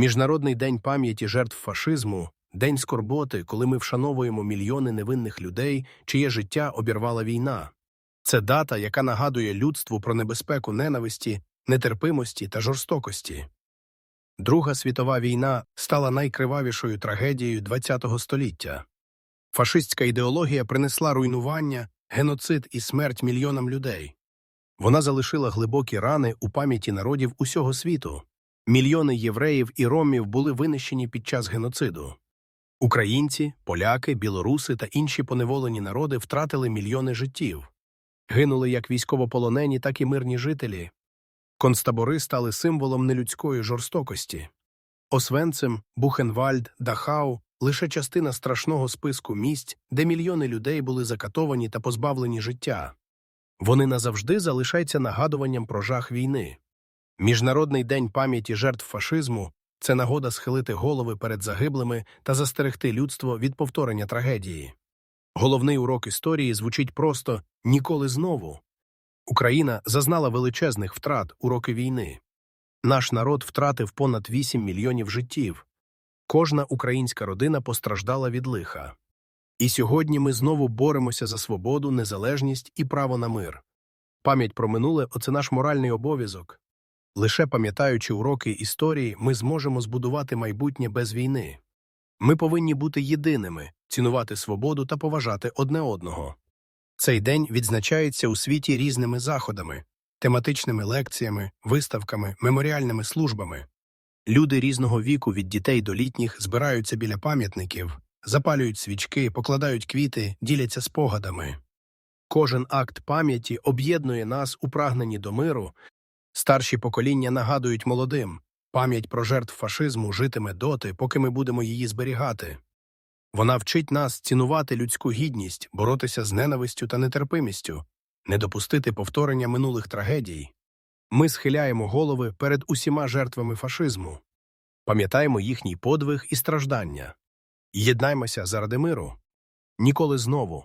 Міжнародний день пам'яті жертв фашизму, день скорботи, коли ми вшановуємо мільйони невинних людей, чиє життя обірвала війна. Це дата, яка нагадує людству про небезпеку ненависті, нетерпимості та жорстокості. Друга світова війна стала найкривавішою трагедією ХХ століття. Фашистська ідеологія принесла руйнування, геноцид і смерть мільйонам людей. Вона залишила глибокі рани у пам'яті народів усього світу. Мільйони євреїв і ромів були винищені під час геноциду. Українці, поляки, білоруси та інші поневолені народи втратили мільйони життів. Гинули як військовополонені, так і мирні жителі. Концтабори стали символом нелюдської жорстокості. Освенцим, Бухенвальд, Дахау – лише частина страшного списку місць, де мільйони людей були закатовані та позбавлені життя. Вони назавжди залишаються нагадуванням про жах війни. Міжнародний день пам'яті жертв фашизму – це нагода схилити голови перед загиблими та застерегти людство від повторення трагедії. Головний урок історії звучить просто «ніколи знову». Україна зазнала величезних втрат у роки війни. Наш народ втратив понад 8 мільйонів життів. Кожна українська родина постраждала від лиха. І сьогодні ми знову боремося за свободу, незалежність і право на мир. Пам'ять про минуле – оце наш моральний обов'язок. Лише пам'ятаючи уроки історії, ми зможемо збудувати майбутнє без війни. Ми повинні бути єдиними, цінувати свободу та поважати одне одного. Цей день відзначається у світі різними заходами, тематичними лекціями, виставками, меморіальними службами. Люди різного віку від дітей до літніх збираються біля пам'ятників, запалюють свічки, покладають квіти, діляться спогадами. Кожен акт пам'яті об'єднує нас у прагненні до миру. Старші покоління нагадують молодим пам'ять про жертв фашизму житиме доти, поки ми будемо її зберігати. Вона вчить нас цінувати людську гідність, боротися з ненавистю та нетерпимістю, не допустити повторення минулих трагедій. Ми схиляємо голови перед усіма жертвами фашизму, пам'ятаємо їхній подвиг і страждання. Єднаймося заради миру. Ніколи знову.